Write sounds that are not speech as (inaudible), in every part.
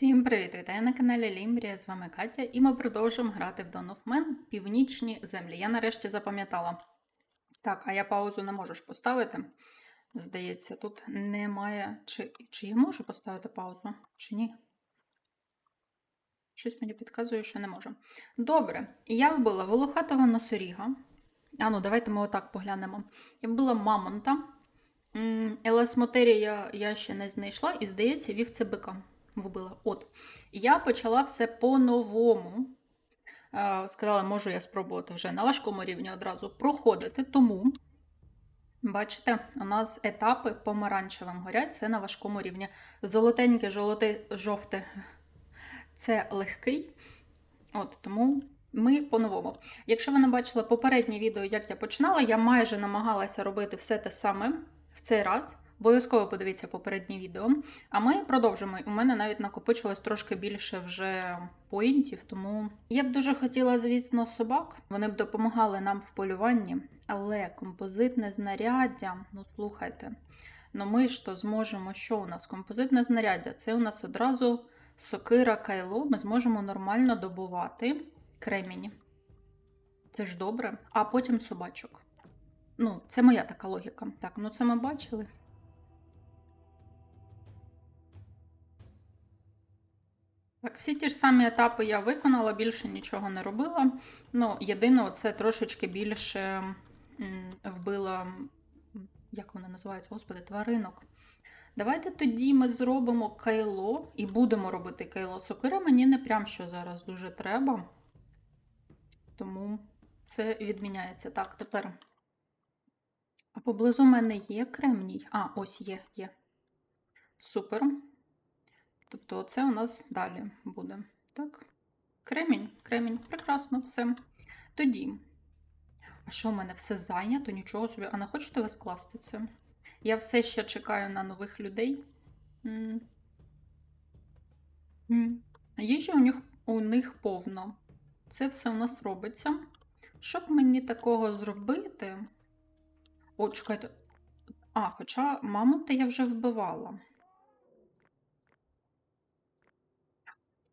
Всім привіт! Вітаю на каналі Лімбрія. З вами Катя, і ми продовжуємо грати в Dawn of Men Північні землі. Я нарешті запам'ятала. Так, а я паузу не можу поставити. Здається, тут немає. Чи, чи я можу поставити паузу, чи ні? Щось мені підказує, що не можу. Добре, я вбила волохатого носоріга. А ну, давайте ми отак поглянемо. Я вбила мамонта. Елесмотерія я, ще не знайшла, і, здається, вівця бика вбила. От. Я почала все по-новому. Е, Сказала, можу я спробувати вже на важкому рівні одразу проходити. Тому, бачите, у нас етапи помаранчевим горять, це на важкому рівні. Золотеньке, жолоте, жовте це легкий. От, тому ми по-новому. Якщо ви не бачили попереднє відео, як я починала, я майже намагалася робити все те саме в цей раз. Обов'язково подивіться попереднє відео. А ми продовжимо. У мене навіть накопичилось трошки більше вже поінтів, тому я б дуже хотіла, звісно, собак. Вони б допомагали нам в полюванні, але композитне знаряддя, ну слухайте. Ну ми ж то зможемо, що у нас? Композитне знаряддя це у нас одразу сокира кайло. Ми зможемо нормально добувати кремінь. Це ж добре. А потім собачок. Ну, це моя така логіка. Так, ну це ми бачили. Так, всі ті ж самі етапи я виконала, більше нічого не робила. Ну, єдине, це трошечки більше вбила, як вони називаються, господи, тваринок. Давайте тоді ми зробимо кайло і будемо робити кайло. Сокира мені не прям що зараз дуже треба. Тому це відміняється. Так, тепер. А поблизу мене є кремній. А, ось є, є. Супер. Тобто, оце у нас далі буде. Так? Кремінь, кремінь, прекрасно, все. Тоді. А що в мене все зайнято? Нічого собі. А не хочете ви скласти це? Я все ще чекаю на нових людей. М. М. Їжі у них, у них повно. Це все у нас робиться. Що б мені такого зробити? О, чекайте. А, хоча мамонта я вже вбивала.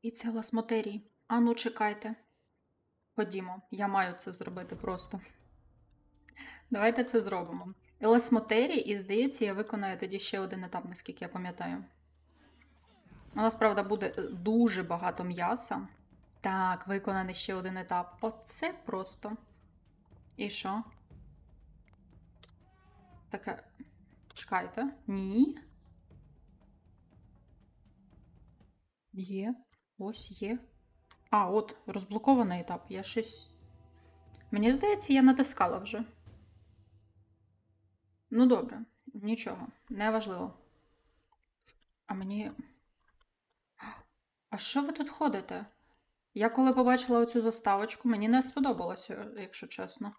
І це ласмотерій. А ну, чекайте. Ходімо, я маю це зробити просто. Давайте це зробимо. Еласмотерій, і здається, я виконаю тоді ще один етап, наскільки я пам'ятаю. У нас, правда, буде е, дуже багато м'яса. Так, виконаний ще один етап. Оце просто. І що? Таке. Чекайте. Ні. Є. Ось є. А, от, розблокований етап. Я щось. Мені здається, я натискала вже. Ну, добре, нічого, неважливо. А мені. А що ви тут ходите? Я коли побачила оцю заставочку, мені не сподобалося, якщо чесно.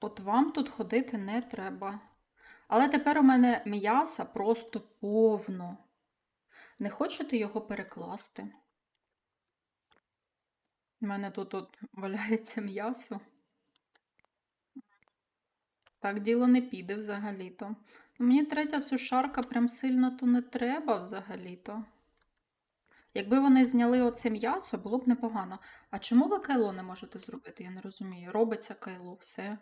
От вам тут ходити не треба. Але тепер у мене м'яса просто повно. Не хочете його перекласти? У мене тут от (laughs) валяється м'ясо. Так діло не піде взагалі-то. Мені третя сушарка прям сильно то не треба взагалі-то. Якби вони зняли оце м'ясо, було б непогано. А чому ви кайло не можете зробити? Я не розумію. Робиться кайло, все.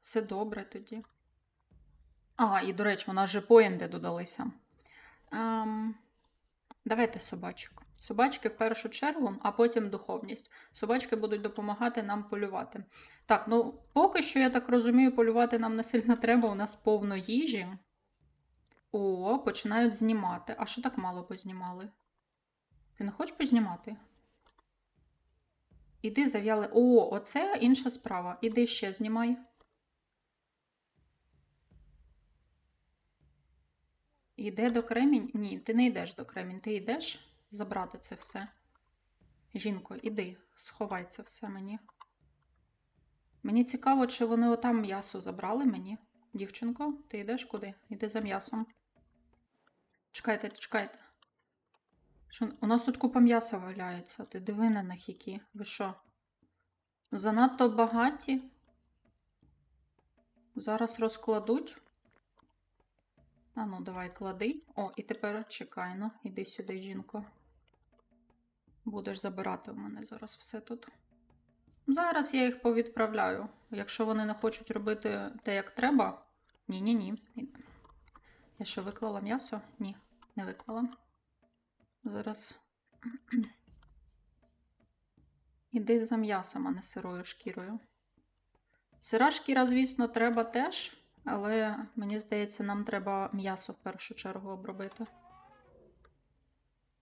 Все добре тоді. А, і, до речі, у нас же поінди додалися. Ем, давайте собачок. Собачки в першу чергу, а потім духовність. Собачки будуть допомагати нам полювати. Так, ну поки що, я так розумію, полювати нам не сильно треба, у нас повно їжі. О, починають знімати. А що так мало познімали? Ти не хочеш познімати? Іди зав'яли. О, оце інша справа. Іди ще знімай. Іде до кремінь? Ні, ти не йдеш до кремінь, ти йдеш забрати це все. Жінко, іди, сховай це все мені. Мені цікаво, чи вони отам м'ясо забрали мені. Дівчинко, ти йдеш куди? Іди за м'ясом. Чекайте, чекайте. Що, у нас тут купа м'яса валяється. Ти диви на них які. Ви що? Занадто багаті? Зараз розкладуть. А ну, давай клади. О, і тепер чекай, ну, іди сюди, жінко. Будеш забирати у мене зараз все тут. Зараз я їх повідправляю. Якщо вони не хочуть робити те, як треба. Ні-ні-ні. Я що, виклала м'ясо? Ні, не виклала. Зараз. (clears throat) Іди за м'ясом, а не сирою шкірою. Сира шкіра, звісно, треба теж, але мені здається, нам треба м'ясо в першу чергу обробити.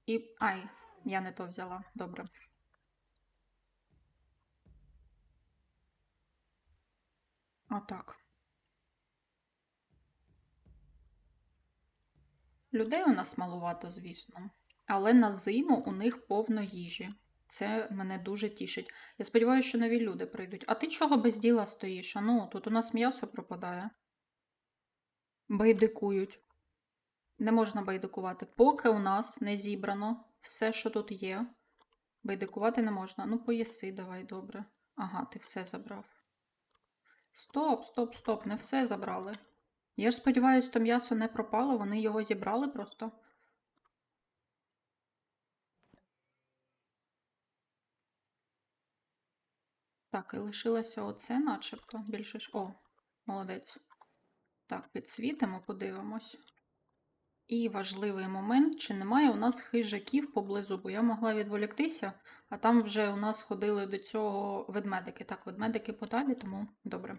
І. Ай, я не то взяла. Добре. Отак. Людей у нас малувато, звісно, але на зиму у них повно їжі. Це мене дуже тішить. Я сподіваюся, що нові люди прийдуть. А ти чого без діла стоїш? А ну, тут у нас м'ясо пропадає. Байдикують. Не можна байдикувати. Поки у нас не зібрано все, що тут є. Байдикувати не можна. Ну, поїси, давай, добре. Ага, ти все забрав. Стоп, стоп, стоп, не все забрали. Я ж сподіваюся, то м'ясо не пропало, вони його зібрали просто. Так, і лишилося оце, начебто. Більше ж. О, молодець. Так, підсвітимо, подивимось. І важливий момент, чи немає у нас хижаків поблизу, бо я могла відволіктися, а там вже у нас ходили до цього ведмедики. Так, ведмедики подалі, тому добре.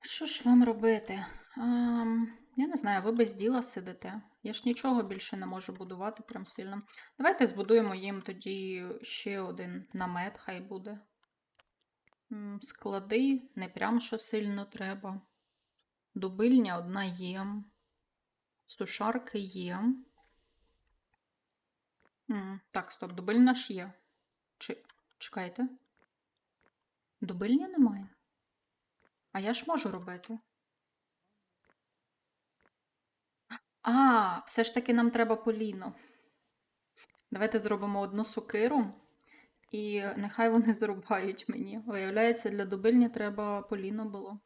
Що ж вам робити? Ем, я не знаю, ви без діла сидите. Я ж нічого більше не можу будувати прям сильно. Давайте збудуємо їм тоді ще один намет, хай буде. Склади, не прям що сильно треба. Дубильня одна є. Сушарки є. Так, стоп, дубильня ж є. Чи... Чекайте. Дубильня немає. А я ж можу робити. А, все ж таки нам треба поліно. Давайте зробимо одну сокиру, і нехай вони (laughs) зрубають мені. Виявляється, для дубильні треба поліно було.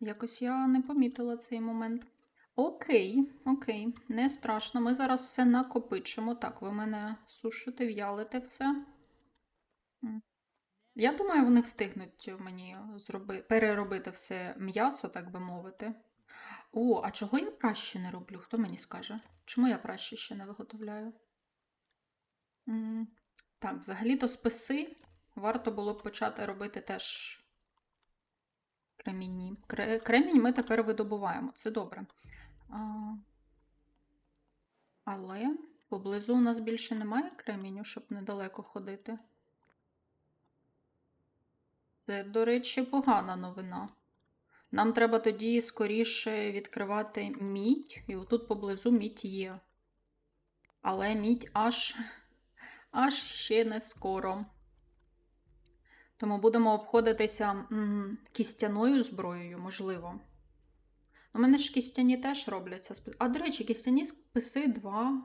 Якось я не помітила цей момент. Окей, окей, не страшно. Ми зараз все накопичимо. Так, ви мене сушите, в'ялите все. Я думаю, вони встигнуть мені зроби... переробити все м'ясо, так би мовити. О, а чого я праще не роблю? Хто мені скаже? Чому я праще ще не виготовляю? Так, взагалі-то списи варто було б почати робити теж кремінні. Кремінь ми тепер видобуваємо, це добре. Але поблизу у нас більше немає креміню, щоб недалеко ходити. Це, до речі, погана новина. Нам треба тоді скоріше відкривати мідь, і отут поблизу мідь є. Але мідь аж, аж ще не скоро. Тому будемо обходитися кістяною зброєю, можливо. У мене ж кістяні теж робляться. А, до речі, кістяні списи 2.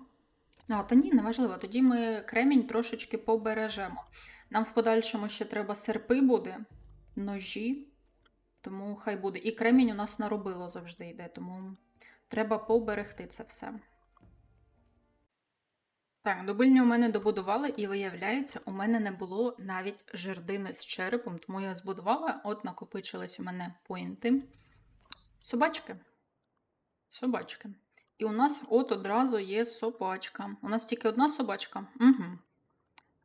А, та ні, неважливо. Тоді ми кремінь трошечки побережемо. Нам в подальшому ще треба серпи буде, ножі, тому хай буде. І кремінь у нас наробило завжди йде, тому треба поберегти це все. Так, дубильню у мене добудували, і виявляється, у мене не було навіть жердини з черепом, тому я збудувала, от накопичились у мене поінти. Собачки. Собачки. І у нас от одразу є собачка. У нас тільки одна собачка. Угу.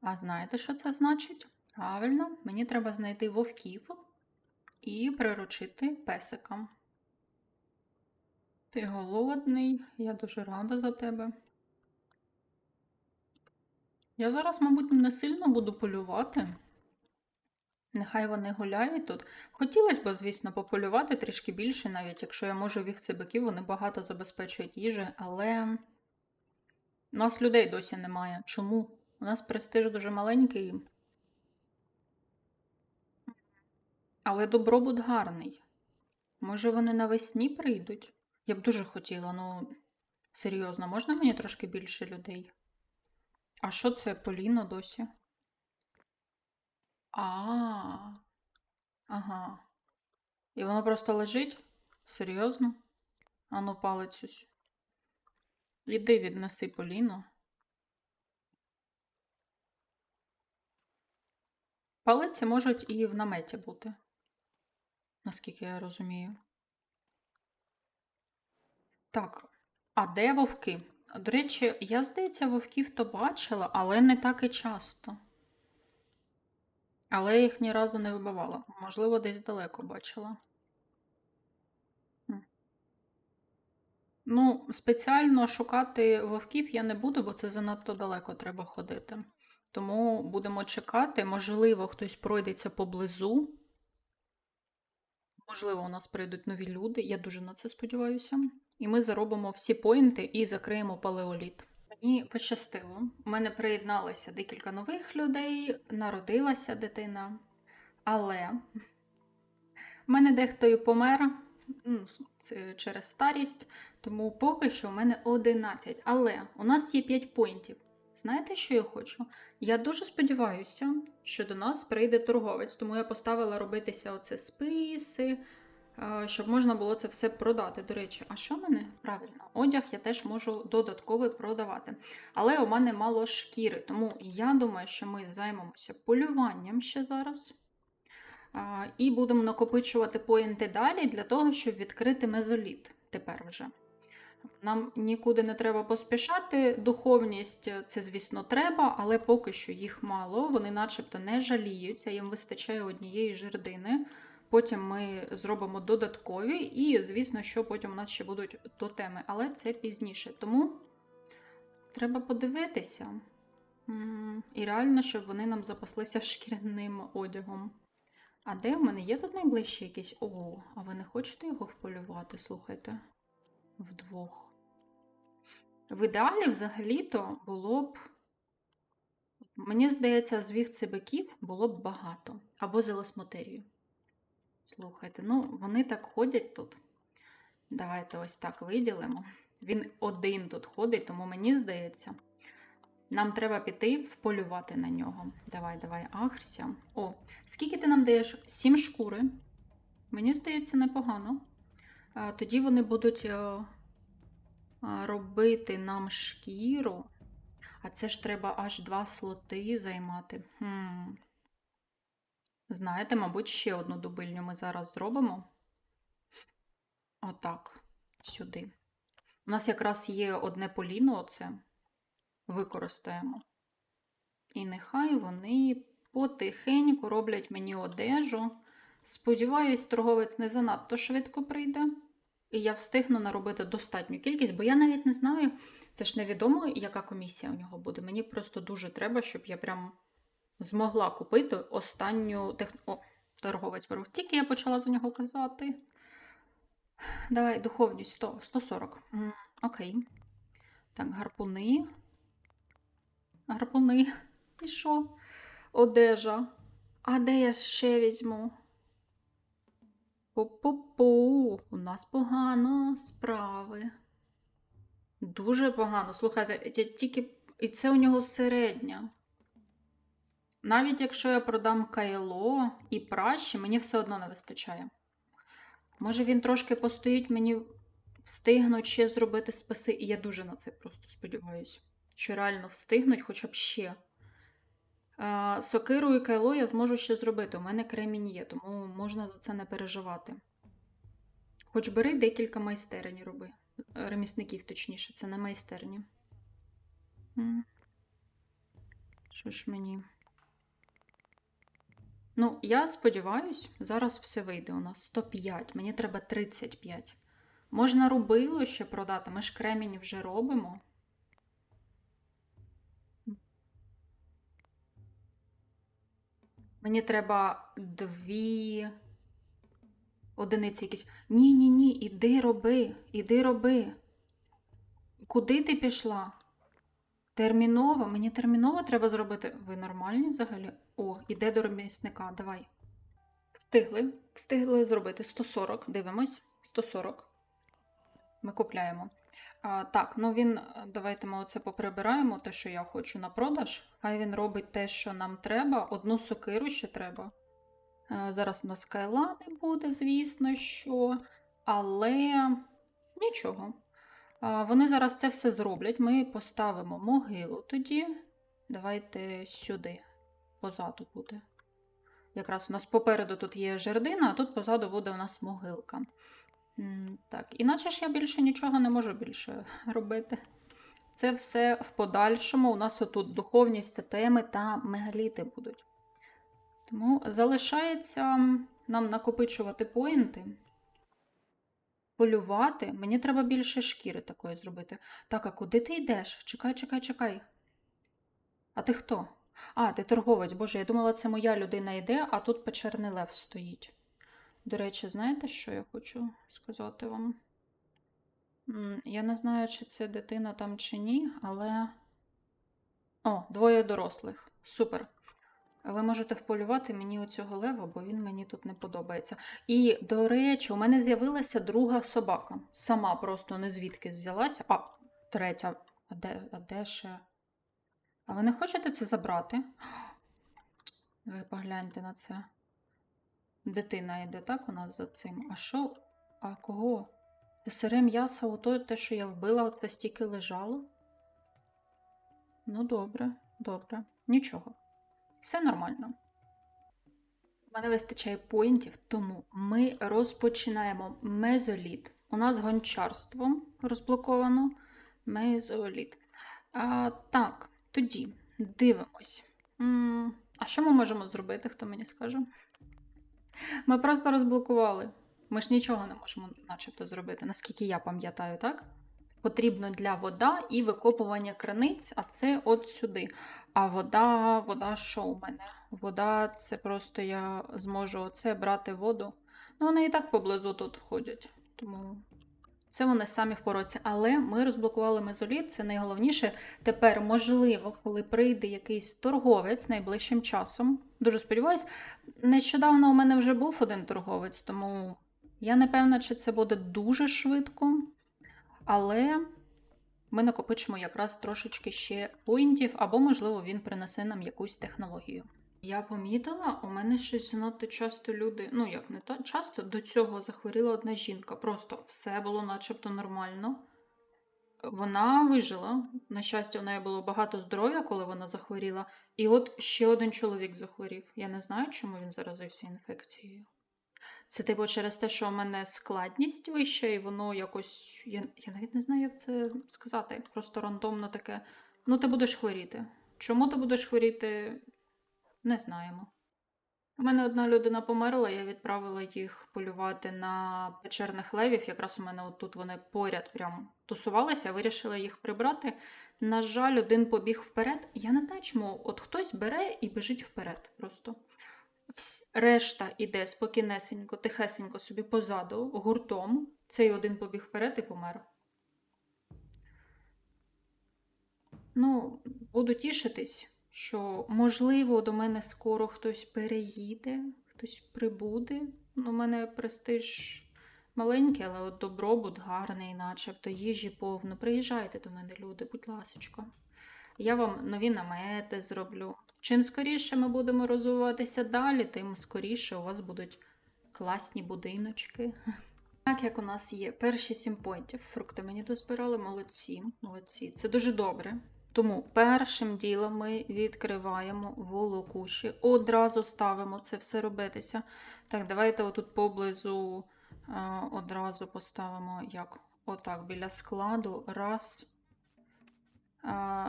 А знаєте, що це значить? Правильно, мені треба знайти вовків і приручити песика. Ти голодний, я дуже рада за тебе. Я зараз, мабуть, не сильно буду полювати. Нехай вони гуляють тут. Хотілося б, звісно, пополювати трішки більше, навіть якщо я можу вівці биків, вони багато забезпечують їжі, але у нас людей досі немає. Чому? У нас престиж дуже маленький. Але добробут гарний. Може, вони навесні прийдуть? Я б дуже хотіла, ну серйозно, можна мені трошки більше людей? А що це Поліно досі? А. Ага. І воно просто лежить? Серйозно? Ану, палець ось. Іди віднеси Поліну. Палиці можуть і в наметі бути, наскільки я розумію. Так, а де вовки? До речі, я, здається, вовків то бачила, але не так і часто. Але я їх ні разу не вибивала. Можливо, десь далеко бачила. Ну, спеціально шукати вовків я не буду, бо це занадто далеко треба ходити. Тому будемо чекати. Можливо, хтось пройдеться поблизу. Можливо, у нас прийдуть нові люди. Я дуже на це сподіваюся. І ми заробимо всі поінти і закриємо палеоліт. Мені пощастило. У мене приєдналося декілька нових людей, народилася дитина. Але в мене дехто і помер ну, через старість, тому поки що в мене 11. Але у нас є 5 поінтів. Знаєте, що я хочу? Я дуже сподіваюся, що до нас прийде торговець, тому я поставила робитися оце списи, щоб можна було це все продати. До речі, а що в мене? Правильно, одяг я теж можу додатковий продавати. Але у мене мало шкіри, тому я думаю, що ми займемося полюванням ще зараз. І будемо накопичувати поінти далі для того, щоб відкрити мезоліт тепер вже. Нам нікуди не треба поспішати. Духовність це, звісно, треба, але поки що їх мало. Вони начебто не жаліються, їм вистачає однієї жердини. Потім ми зробимо додаткові, і, звісно, що потім у нас ще будуть тотеми, але це пізніше. Тому треба подивитися. І реально, щоб вони нам запаслися шкіряним одягом. А де в мене є тут найближче якийсь? О, а ви не хочете його вполювати, слухайте? Вдвох. В ідеалі взагалі-то було б. Мені здається, з вівці биків було б багато. Або з елосмотерію. Слухайте, ну вони так ходять тут. Давайте ось так виділимо. Він один тут ходить, тому мені здається, нам треба піти вполювати на нього. Давай, давай, агрся. О, скільки ти нам даєш? Сім шкури. Мені здається, непогано. Тоді вони будуть е, е, робити нам шкіру. А це ж треба аж два слоти займати. Хм. Знаєте, мабуть, ще одну дубильню ми зараз зробимо. Отак, сюди. У нас якраз є одне поліно, оце використаємо. І нехай вони потихеньку роблять мені одежу. Сподіваюсь, торговець не занадто швидко прийде. І я встигну наробити достатню кількість, бо я навіть не знаю, це ж невідомо, яка комісія у нього буде. Мені просто дуже треба, щоб я прям змогла купити останню техн... О, торговець беру. Тільки я почала за нього казати. Давай, духовність 100, 140. М, Окей. Так, гарпуни. Гарпуни. І що? Одежа. А де я ще візьму? Пу-пу-пу, у нас погано справи. Дуже погано. Слухайте, я тільки. І це у нього середня. Навіть якщо я продам кайло і пращі, мені все одно не вистачає. Може, він трошки постоїть, мені встигнуть ще зробити списи, і я дуже на це просто сподіваюся, що реально встигнуть хоча б ще. Е, Сокиру і кайло я зможу ще зробити. У мене кремінь є, тому можна за це не переживати. Хоч бери декілька майстерень роби. Ремісників, точніше, це не майстерні. Що ж мені? Ну, я сподіваюсь, зараз все вийде у нас 105, мені треба 35. Можна рубило ще продати, ми ж кремінь вже робимо. Мені треба дві одиниці якісь. Ні, ні, ні, іди роби, іди роби. Куди ти пішла? Терміново, мені терміново треба зробити. Ви нормальні взагалі? О, іде до ремісника, давай. Встигли, встигли зробити 140, дивимось, 140. Ми купляємо. А, так, ну він, давайте ми оце поприбираємо, те, що я хочу на продаж. Хай він робить те, що нам треба. Одну сокиру ще треба. А, зараз у нас кайла не буде, звісно, що. Але Нічого. Вони зараз це все зроблять. Ми поставимо могилу тоді. Давайте сюди, позаду буде. Якраз у нас попереду тут є жердина, а тут позаду буде у нас могилка. Так, іначе ж я більше нічого не можу більше робити. Це все в подальшому. У нас отут духовність, тотеми та мегаліти будуть. Тому залишається нам накопичувати поінти, полювати. Мені треба більше шкіри такої зробити. Так, а куди ти йдеш? Чекай, чекай, чекай. А ти хто? А, ти торговець. Боже, я думала, це моя людина йде, а тут печерний лев стоїть. До речі, знаєте, що я хочу сказати вам? Я не знаю, чи це дитина там чи ні, але. О, двоє дорослих. Супер. Ви можете вполювати мені оцього лева, бо він мені тут не подобається. І, до речі, у мене з'явилася друга собака. Сама просто не звідки взялася. А, третя. А де, а де ще? А ви не хочете це забрати? (gasps) Ви погляньте на це. Дитина йде, так, у нас за цим. А що? А кого? Сире м'ясо, ото те, що я вбила, от стільки лежало. Ну, добре, добре. Нічого. Все нормально. У мене вистачає поінтів, тому ми розпочинаємо мезоліт. У нас гончарство розблоковано. Мезоліт. А, так, тоді дивимось. А що ми можемо зробити, хто мені скаже? Ми просто розблокували. Ми ж нічого не можемо начебто зробити, наскільки я пам'ятаю, так? Потрібно для вода і викопування краниць, а це от сюди. А вода, вода що у мене? Вода це просто я зможу оце брати воду. Ну, вони і так поблизу тут ходять. Тому це вони самі впораються. Але ми розблокували мезоліт, це найголовніше. Тепер, можливо, коли прийде якийсь торговець найближчим часом. Дуже сподіваюсь, нещодавно у мене вже був один торговець, тому я не певна, чи це буде дуже швидко. Але ми накопичимо якраз трошечки ще поінтів, або, можливо, він принесе нам якусь технологію. Я помітила, у мене щось занадто часто люди, ну як не так часто, до цього захворіла одна жінка. Просто все було начебто нормально. Вона вижила. На щастя, у неї було багато здоров'я, коли вона захворіла. І от ще один чоловік захворів. Я не знаю, чому він заразився інфекцією. Це, типу, через те, що у мене складність вища, і воно якось. Я, я навіть не знаю, як це сказати. Просто рандомно таке. Ну, ти будеш хворіти. Чому ти будеш хворіти? Не знаємо. У мене одна людина померла, я відправила їх полювати на печерних левів. Якраз у мене отут вони поряд прям тусувалися, вирішила їх прибрати. На жаль, один побіг вперед. Я не знаю, чому. От хтось бере і біжить вперед просто. Решта іде спокійнесенько, тихесенько собі позаду, гуртом. Цей один побіг вперед і помер. Ну, буду тішитись, що, можливо, до мене скоро хтось переїде, хтось прибуде. Ну, У мене престиж маленький, але от добробут гарний, начебто, їжі повно. Приїжджайте до мене, люди, будь ласочка. Я вам нові намети зроблю. Чим скоріше ми будемо розвиватися далі, тим скоріше у вас будуть класні будиночки. Так як у нас є перші сім поінтів, фрукти мені дозбирали, молодці, молодці. Це дуже добре. Тому першим ділом ми відкриваємо волокуші, одразу ставимо це все робитися. Так, давайте отут поблизу е, одразу поставимо як отак біля складу. Раз.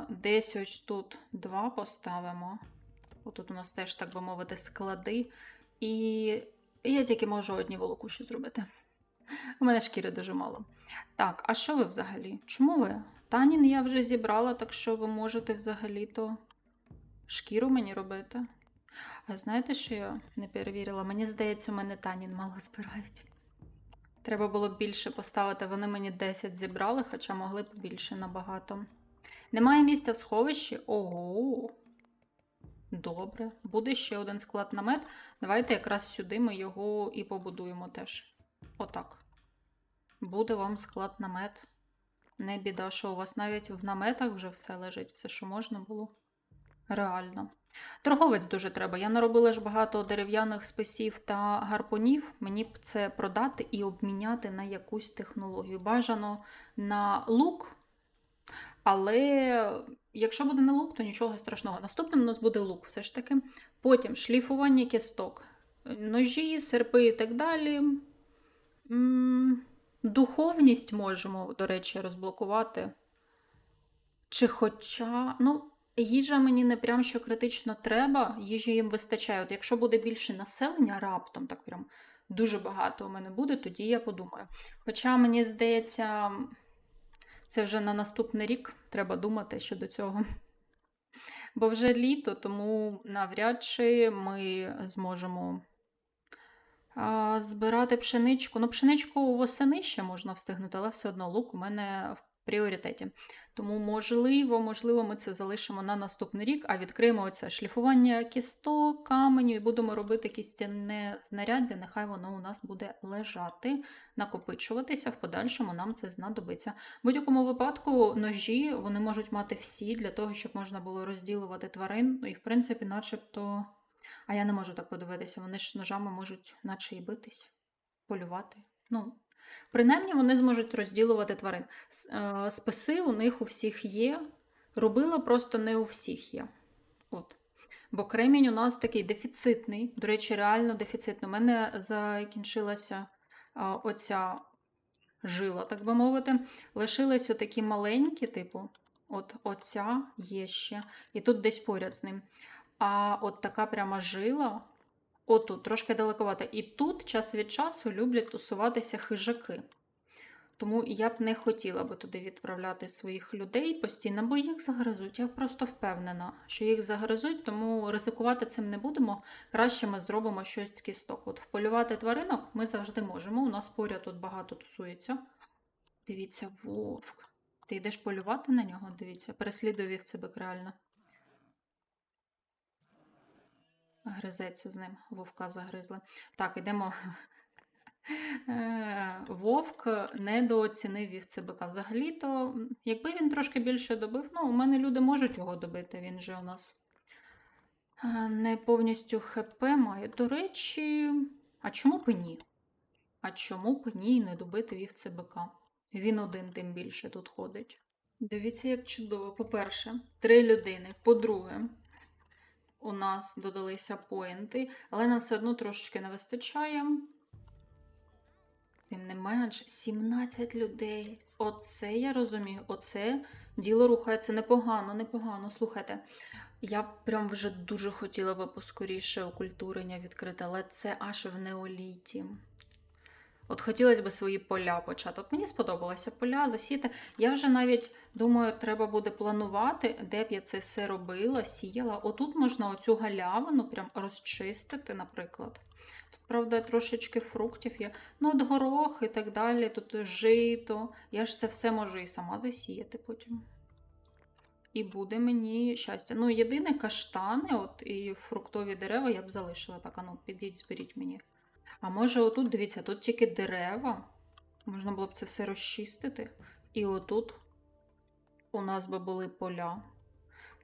Десь ось тут два поставимо. Отут у нас теж, так би мовити, склади. І я тільки можу одні волокуші зробити. У мене шкіри дуже мало. Так, а що ви взагалі? Чому ви? Танін я вже зібрала, так що ви можете взагалі-то шкіру мені робити. А знаєте, що я не перевірила? Мені здається, у мене танін мало збирають. Треба було б більше поставити. Вони мені 10 зібрали, хоча могли б більше набагато. Немає місця в сховищі? Ого. Добре. Буде ще один склад намет. Давайте якраз сюди ми його і побудуємо теж. Отак. Буде вам склад намет. Не біда, що у вас навіть в наметах вже все лежить, все, що можна було. Реально. Торговець дуже треба. Я наробила ж багато дерев'яних списів та гарпунів. Мені б це продати і обміняти на якусь технологію. Бажано на лук, але якщо буде на лук, то нічого страшного. Наступним у нас буде лук, все ж таки. Потім шліфування кісток, ножі, серпи і так далі. Духовність можемо, до речі, розблокувати. Чи хоча, ну, їжа мені не прям що критично треба, їжі їм вистачає. От якщо буде більше населення раптом, так прям дуже багато у мене буде, тоді я подумаю. Хоча мені здається, це вже на наступний рік треба думати щодо цього. Бо вже літо, тому навряд чи ми зможемо а, збирати пшеничку. Ну, пшеничку восени ще можна встигнути, але все одно лук у мене пріоритеті. Тому, можливо, можливо, ми це залишимо на наступний рік, а відкриємо оце шліфування кісток, каменю і будемо робити кістяне знаряддя. Нехай воно у нас буде лежати, накопичуватися. В подальшому нам це знадобиться. В будь-якому випадку ножі вони можуть мати всі для того, щоб можна було розділувати тварин. Ну, І, в принципі, начебто. А я не можу так подивитися. Вони ж ножами можуть, наче і битись, полювати. Ну, принаймні, вони зможуть розділувати тварин. Е, Списи у них у всіх є. Робила просто не у всіх є. От. Бо кремінь у нас такий дефіцитний. До речі, реально дефіцитний. У мене закінчилася оця жила, так би мовити. Лишились отакі маленькі, типу, от оця є ще. І тут десь поряд з ним. А от така пряма жила, отут, трошки далековато. І тут час від часу люблять тусуватися хижаки. Тому я б не хотіла би туди відправляти своїх людей постійно, бо їх загризуть. Я просто впевнена, що їх загризуть, тому ризикувати цим не будемо. Краще ми зробимо щось з кісток. От вполювати тваринок ми завжди можемо. У нас поряд тут багато тусується. Дивіться, вовк. Ти йдеш полювати на нього? Дивіться, переслідує вівцебик реально. Гризеться з ним, вовка загризли. Так, йдемо. Е, Вовк недооцінив вівцебика. Взагалі-то, якби він трошки більше добив, ну, у мене люди можуть його добити, він же у нас е, не повністю ХП має. До речі, а чому б ні? А чому б ні не добити вівцебика? Він один тим більше тут ходить. Дивіться, як чудово. По-перше, три людини. По-друге, у нас додалися поінти, але нам все одно трошечки не вистачає. Тим не менш, 17 людей. Оце я розумію, оце діло рухається непогано, непогано. Слухайте, я прям вже дуже хотіла би поскоріше окультурення відкрити, але це аж в неоліті. От хотілося б свої поля почати. От мені сподобалося поля засіти. Я вже навіть думаю, треба буде планувати, де б я це все робила, сіяла. Отут можна оцю галявину прям розчистити, наприклад. Тут, правда, трошечки фруктів є. Ну, от горох і так далі, тут жито. Я ж це все можу і сама засіяти потім. І буде мені щастя. Ну, єдине каштани, от і фруктові дерева я б залишила. Так, а ну, підіть, зберіть мені. А може, отут, дивіться, тут тільки дерева. Можна було б це все розчистити. І отут у нас би були поля.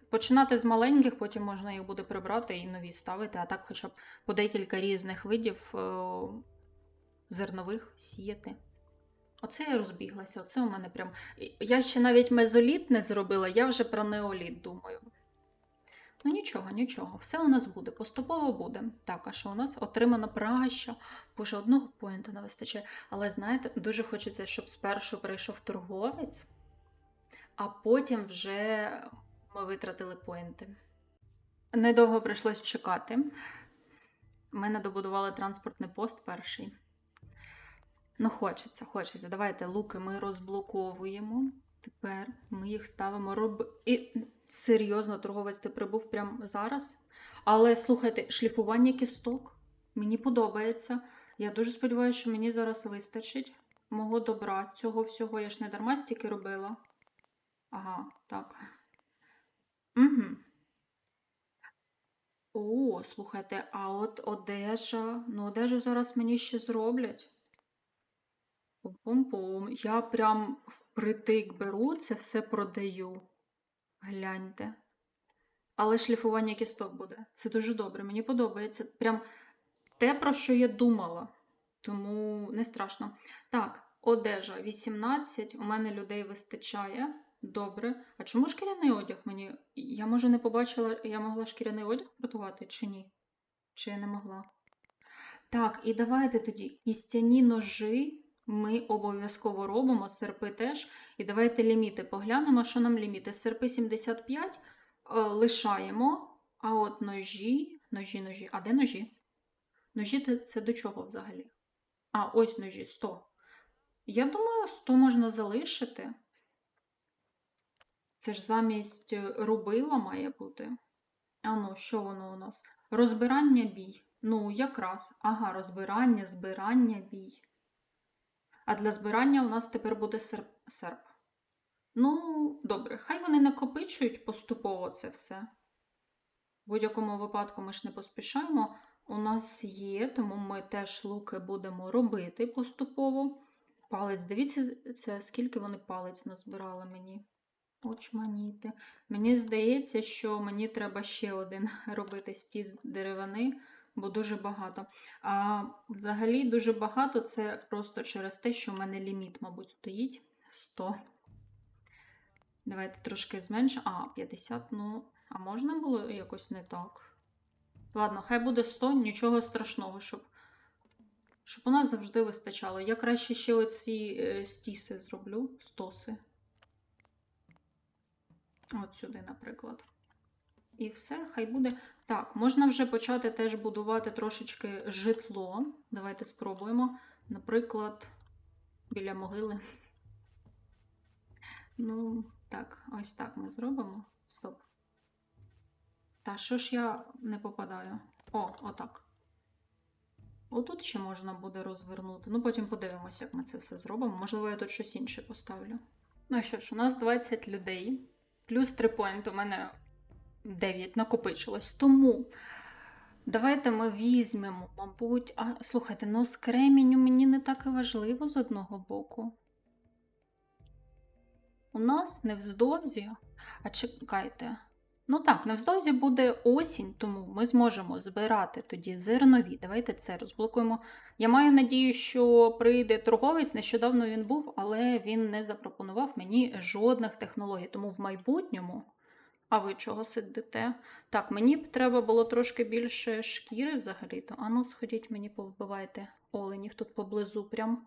Починати з маленьких, потім можна їх буде прибрати і нові ставити, а так хоча б по декілька різних видів е, зернових сіяти. Оце я розбіглася, оце у мене прям. Я ще навіть мезоліт не зробила, я вже про неоліт думаю. Ну нічого, нічого, все у нас буде, поступово буде. Так, а що у нас отримана праща, боже, одного поінта не вистачає. Але знаєте, дуже хочеться, щоб спершу прийшов торговець, а потім вже ми витратили поінти. Недовго прийшлось чекати. Ми не добудували транспортний пост перший. Ну, хочеться, хочеться. Давайте луки ми розблоковуємо. Тепер ми їх ставимо роб... І серйозно, торговець ти прибув прямо зараз. Але слухайте, шліфування кісток мені подобається. Я дуже сподіваюся, що мені зараз вистачить мого добра. Цього всього я ж не дарма стільки робила. Ага, так. Угу. О, слухайте, а от одежа. Ну, одежу зараз мені ще зроблять. Пум-пум. Я прям впритик беру, це все продаю. Гляньте. Але шліфування кісток буде. Це дуже добре. Мені подобається. Прям те, про що я думала. Тому не страшно. Так, одежа 18. У мене людей вистачає. Добре. А чому шкіряний одяг мені? Я може не побачила, я могла шкіряний одяг приготувати чи ні? Чи я не могла? Так, і давайте тоді істяні ножи ми обов'язково робимо, серпи теж. І давайте ліміти поглянемо, що нам ліміти. Серпи 75 е, лишаємо, а от ножі, ножі, ножі. А де ножі? Ножі це- до чого взагалі? А, ось ножі 100. Я думаю, 100 можна залишити. Це ж замість е, рубила має бути. А ну, що воно у нас? Розбирання бій. Ну, якраз. Ага, розбирання, збирання бій. А для збирання у нас тепер буде серп. серп. Ну, добре, хай вони накопичують поступово це все. В будь-якому випадку ми ж не поспішаємо. У нас є, тому ми теж луки будемо робити поступово. Палець, дивіться, це скільки вони палець назбирали мені. Очманіти. Мені здається, що мені треба ще один (laughs) робити стіз деревини, бо дуже багато. А взагалі дуже багато це просто через те, що в мене ліміт, мабуть, стоїть 100. Давайте трошки зменшимо. А, 50, ну, а можна було якось не так? Ладно, хай буде 100, нічого страшного, щоб, щоб у нас завжди вистачало. Я краще ще оці е, стіси зроблю, стоси. От сюди, наприклад. І все, хай буде. Так, можна вже почати теж будувати трошечки житло. Давайте спробуємо. Наприклад, біля могили. (laughs) Ну, так, ось так ми зробимо. Стоп. Та що ж я не попадаю? О, отак. Отут ще можна буде розвернути. Ну, потім подивимося, як ми це все зробимо. Можливо, я тут щось інше поставлю. Ну що ж, у нас 20 людей. Плюс 3 поінти у мене 9 накопичилось. Тому давайте ми візьмемо, мабуть. А, слухайте, ну з кременю мені не так і важливо з одного боку. У нас невздовзі. А чекайте. Ну так, невздовзі буде осінь, тому ми зможемо збирати тоді зернові. Давайте це розблокуємо. Я маю надію, що прийде торговець. Нещодавно він був, але він не запропонував мені жодних технологій. Тому в майбутньому. А ви чого сидите? Так, мені б треба було трошки більше шкіри взагалі-то. Ану, сходіть, мені повбивайте оленів тут поблизу прям.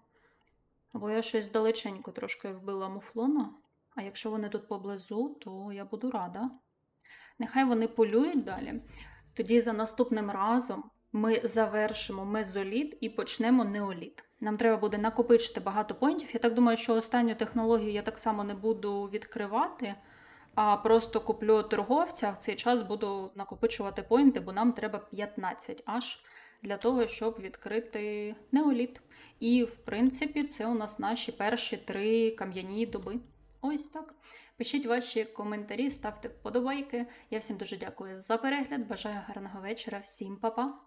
Бо я щось далеченько трошки вбила муфлона. А якщо вони тут поблизу, то я буду рада. Нехай вони полюють далі. Тоді за наступним разом ми завершимо мезоліт і почнемо неоліт. Нам треба буде накопичити багато поінтів. Я так думаю, що останню технологію я так само не буду відкривати, а просто куплю торговця, в цей час буду накопичувати поінти, бо нам треба 15 аж для того, щоб відкрити неоліт. І, в принципі, це у нас наші перші три кам'яні доби. Ось так. Пишіть ваші коментарі, ставте вподобайки. Я всім дуже дякую за перегляд. Бажаю гарного вечора. Всім па-па!